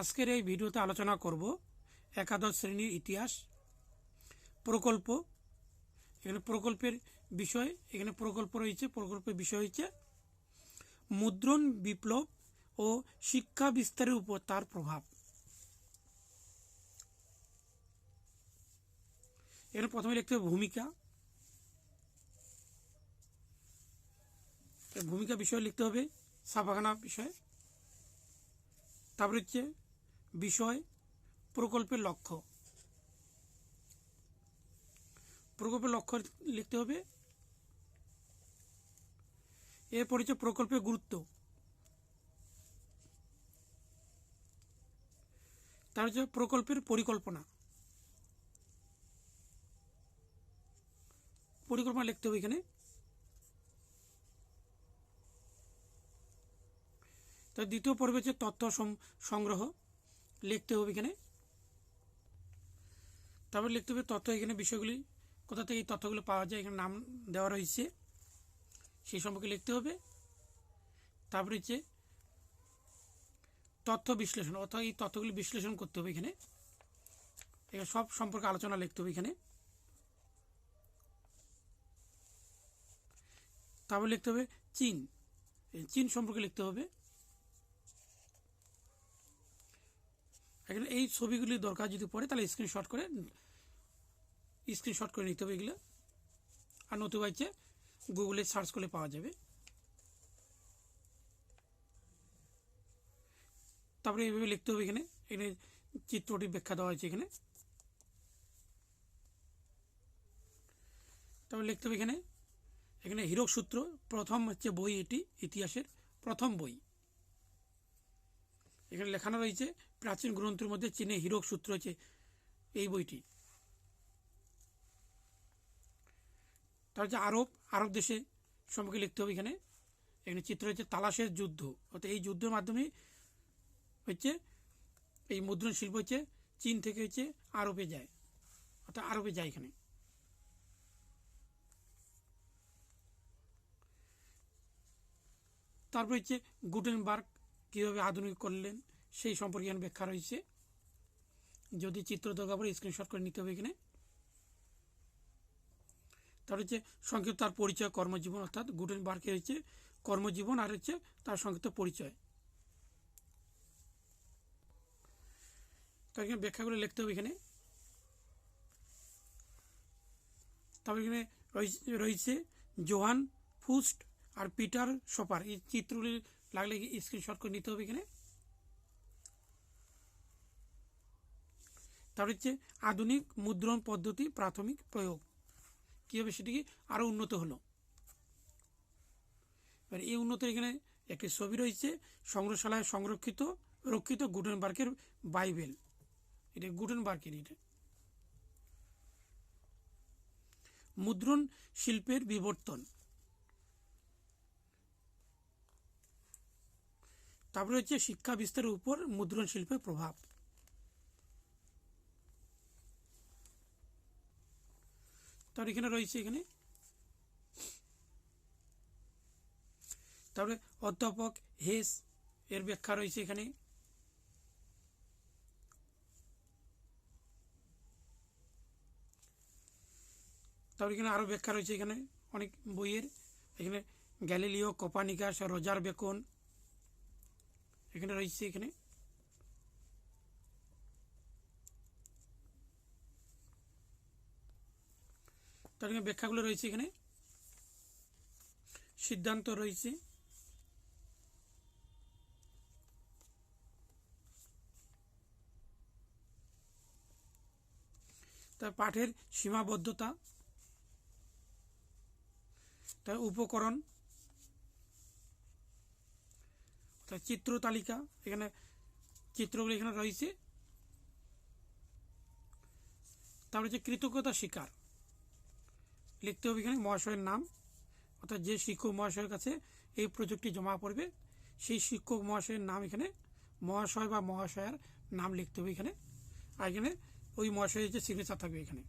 আজকের এই ভিডিওতে আলোচনা করব একাদশ শ্রেণির ইতিহাস, প্রকল্প, এখানে প্রকল্পের বিষয়, এখানে প্রকল্প রয়েছে, প্রকল্পের বিষয় হচ্ছে মুদ্রণ, বিপ্লব ও শিক্ষা বিস্তারের উপর তার প্রভাব। এখানে প্রথমে লিখতে হবে ভূমিকা। ভূমিকা বিষয় লিখতে হবে ছাপাখানা বিষয়। তারপর হচ্ছে বিষয়, প্রকল্পের লক্ষ্য। প্রকল্পের লক্ষ্য লিখতে হবে। এরপর হচ্ছে প্রকল্পের গুরুত্ব। তার হচ্ছে প্রকল্পের পরিকল্পনা। পরিকল্পনা লিখতে হবে এখানে। তো দ্বিতীয় পর্বে হচ্ছে তথ্য সংগ্রহ। লিখতে হবে এখানে। তারপর লিখতে হবে তথ্য এখানে বিষয়গুলি, কোথা থেকে এই তথ্যগুলো পাওয়া যায়, এখানে নাম দেওয়া রয়েছে, সেই সম্পর্কে লিখতে হবে। তারপরে হচ্ছে তথ্য বিশ্লেষণ, অর্থাৎ এই তথ্যগুলি বিশ্লেষণ করতে হবে এখানে। এখানে সব সম্পর্কে আলোচনা লিখতে হবে এখানে। তারপর লিখতে হবে চীন চীন সম্পর্কে লিখতে হবে। এখানে এই ছবিগুলি দরকার, যদি পড়ে তাহলে স্ক্রিনশট করে স্ক্রিনশট করে নিতে হবে এগুলো। আর নতুবা হচ্ছে গুগলে সার্চ করলে পাওয়া যাবে। তারপরে এইভাবে লিখতে হবে এখানে। এখানে চিত্রটি ব্যাখ্যা দেওয়া হয়েছে এখানে। তারপরে লিখতে হবে এখানে। এখানে হীরক সূত্র, প্রথম হচ্ছে বই এটি, ইতিহাসের প্রথম বই। এখানে লেখানো রয়েছে, প্রাচীন গ্রন্থের মধ্যে চীনে হীরক সূত্র হচ্ছে এই বইটি। তার হচ্ছে আরব আরব দেশে সম্পর্কে লিখতে হবে এখানে। এখানে চিত্র হচ্ছে তালাশের যুদ্ধ। অর্থাৎ এই যুদ্ধের মাধ্যমে হচ্ছে এই মুদ্রণ শিল্প হচ্ছে চীন থেকে হচ্ছে আরবে যায়। অর্থাৎ আরবে যায় এখানে। তারপর হচ্ছে গুটেনবার্গ কীভাবে আধুনিক করলেন, সেই সম্পর্কে এখানে ব্যাখ্যা রয়েছে। যদি চিত্র দরকার পড়ে স্ক্রিনশট করে নিতে হবে এখানে। তার হচ্ছে সংক্ষিপ্ত তার পরিচয়, কর্মজীবন, অর্থাৎ গুটেনবার্গের হচ্ছে কর্মজীবন আর হচ্ছে তার সংক্ষিপ্ত পরিচয়। তার এখানে ব্যাখ্যাগুলো লিখতে হবে এখানে। তারপর এখানে রয়েছে- জোহান ফুস্ট আর পিটার সোপার এই চিত্রগুলি লাগলে স্ক্রিনশট করে নিতে হবে এখানে। তার হচ্ছে আধুনিক মুদ্রণ পদ্ধতি প্রাথমিক প্রয়োগ। কীভাবে সেটিকে আরও উন্নত হলো। এবার এই উন্নত এখানে একটি ছবি রয়েছে, সংগ্রহশালায় সংরক্ষিত, রক্ষিত গুটেনবার্গের বাইবেল। এটা গুটেনবার্গের এটা। মুদ্রণ শিল্পের বিবর্তন। তারপরে হচ্ছে শিক্ষা বিস্তারের উপর মুদ্রণ শিল্পের প্রভাব। তার এখানে রয়েছে এখানে। তারপরে অধ্যাপক হেস, এর ব্যাখ্যা রয়েছে এখানে। তারপর এখানে আরও ব্যাখ্যা রয়েছে এখানে অনেক বইয়ের। এখানে গ্যালিলিও কোপানিকাস রোজার বেকন এখানে রয়েছে এখানে। তার ব্যাখ্যাগুলো রয়েছে এখানে। সিদ্ধান্ত রয়েছে। তার পাঠের সীমাবদ্ধতা। তার উপকরণ। তার চিত্র তালিকা, এখানে চিত্রগুলো এখানে রয়েছে। তারপরে হচ্ছে কৃতজ্ঞতা শিকার। লিখতে হবে এখানে মহাশয়ের নাম, অর্থাৎ যে শিক্ষক মহাশয়ের কাছে এই প্রযুক্তি জমা পড়বে, সেই শিক্ষক মহাশয়ের নাম এখানে মহাশয় বা মহাশয়ার নাম লিখতে হবে এখানে। আর এখানে ওই মহাশয়ের যে সিগনেচার থাকবে এখানে।